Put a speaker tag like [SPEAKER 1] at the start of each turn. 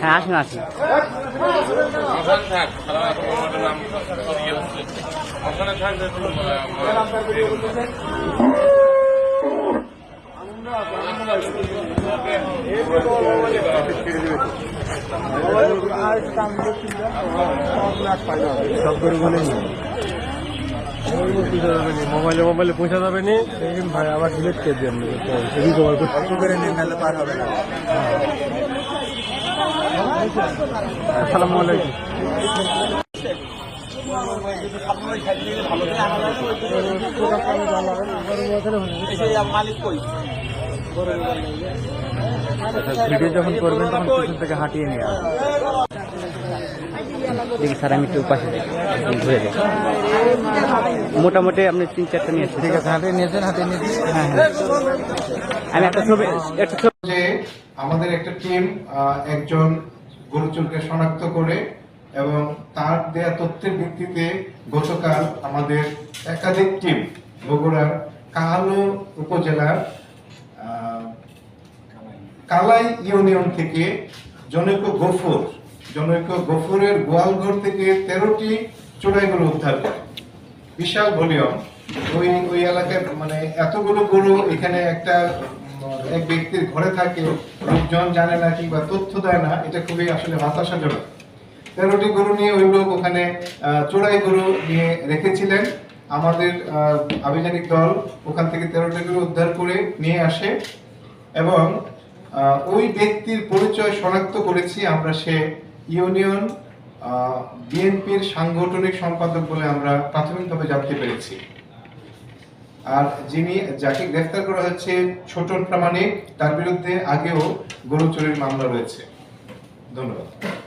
[SPEAKER 1] হ্যাঁ আসুন আসুন।
[SPEAKER 2] সব করে মোবাইলে মোবাইলে পয়সা যাবে নি ভাই আবার ডিলেট করে দিয়ে রিকভার করতে পার হবে না আসসালামু আলাইকুম ভিডিও যখন করবেন তখন পিছন থেকে হাঁটিয়ে নিয়ে।
[SPEAKER 1] দেখি স্যার আমি একটু পাশে ঘুরে যাই মোটামুটি আপনি তিন চারটা নিয়ে আসছেন
[SPEAKER 2] ঠিক আছে হাঁটিয়ে নিয়েছেন হাঁটিয়ে নিয়েছি
[SPEAKER 1] হ্যাঁ হ্যাঁ। আমি একটা ছবি একটা ছবি
[SPEAKER 3] যে আমাদের একটা টিম একজন গরুচুরকে শনাক্ত করে এবং তার দেয়া তথ্যের ভিত্তিতে গতকাল আমাদের একাধিক টিম বগুড়ার কাহালু উপজেলার কালাই ইউনিয়ন থেকে জনৈক গফুর, জনৈক গফুরের গোয়ালঘর থেকে তেরোটি চোরাই গরু উদ্ধার করে। বিশাল ভলিউম। ওই ওই এলাকায় মানে এতগুলো গরু এখানে একটা এক ব্যক্তির ঘরে থাকে, লোকজন জানে না কিংবা তথ্য দেয় না, এটা খুবই আসলে হতাশাজনক। তেরোটি গরু নিয়ে ওই লোক ওখানে চোরাই গরু নিয়ে রেখেছিলেন। আমাদের আভিযানিক দল ওখান থেকে তেরোটি গরু উদ্ধার করে নিয়ে আসে এবং ওই ব্যক্তির পরিচয় শনাক্ত করেছি আমরা সে ইউনিয়ন বিএনপির সাংগঠনিক সম্পাদক বলে আমরা প্রাথমিকভাবে জানতে পেরেছি। আর যিনি যাকে গ্রেফতার করা হচ্ছে ছোটন প্রামাণিক, তার বিরুদ্ধে আগেও গরু চুরির মামলা রয়েছে। ধন্যবাদ।